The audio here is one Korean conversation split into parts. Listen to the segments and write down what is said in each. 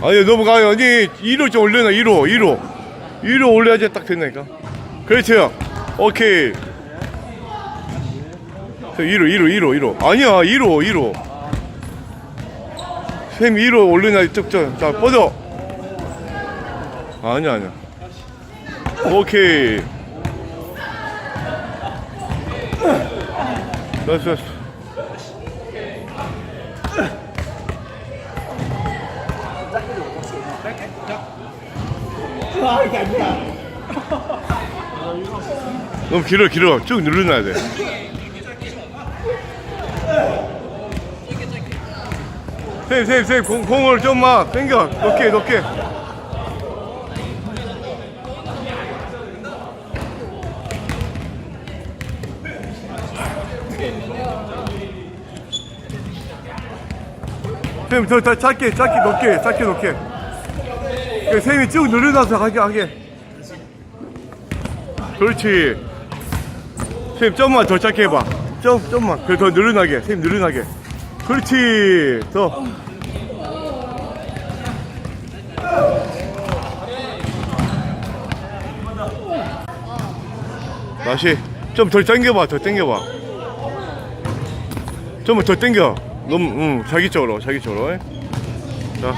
아니 넘어가요. 아니 1호 좀 올려놔 1호 1호 1호 올려야지 딱 됐나니까. 그렇죠? 오케이. 1호 1호 1호 1호 아니야 1호 1호 쌤 2로 올려놔 쭉쭉 자 뻗어. 아니야 아니야. 오케이. 됐어 됐어. 너무 길어 길어 쭉 눌러놔야 돼 쌤쌤쌤 공, 공을 좀만 당겨 높게 높게 쌤, 더, 더 짧게, 짧게, 높게, 짧게, 높게. 그 쌤이 쭉 늘려놔서 하게, 하게. 그렇지. 쌤, 좀만 더 짧게 해봐. 좀, 좀만. 그래, 더 늘려나게. 쌤, 늘려나게. 그렇지. 더. 다시. 좀더 당겨봐, 더 당겨봐. 좀만 더 당겨. 너무, 응, 자기 쪽으로, 자기 쪽으로. 에? 자.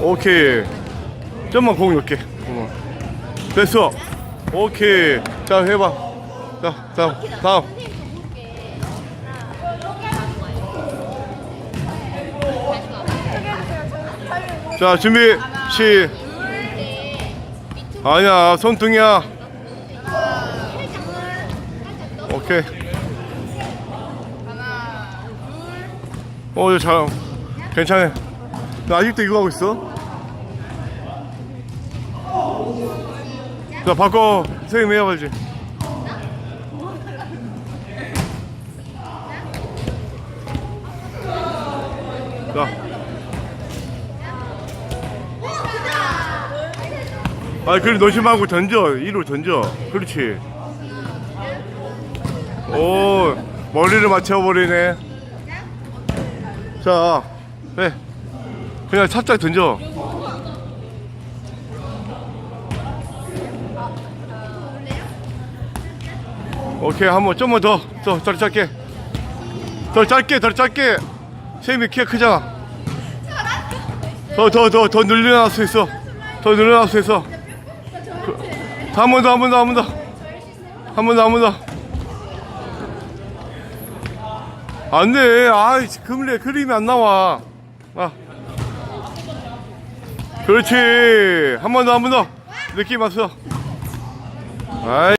오케이. 좀만 공 넣게. 어. 됐어. 오케이. 자, 해봐. 자, 다음, 다음. 자, 준비, 시. 아니야, 손등이야. 오케이. 어, 이거 잘, 괜찮아. 나 아직도 이거 하고 있어. 자, 바꿔. 선생님 해야지. 자. 아, 그래, 노심하고 던져. 이로 던져. 그렇지. 오, 머리를 맞춰버리네. 자, 네. 그냥 살짝 던져. 오케이, 한번 좀만 더, 더, 더 짧게. 더 짧게, 더 짧게. 쌤이 키가 크잖아. 더, 더, 더, 더 늘려놨을 수 있어. 더 늘려놨을 수 있어. 한 번 더, 한 번 더, 한 번 더. 한 번 더, 한 번 더. 안 돼. 아이, 금래 그림이 안 나와. 아. 그렇지. 한 번 더, 한 번 더. 느낌 왔어. 아이.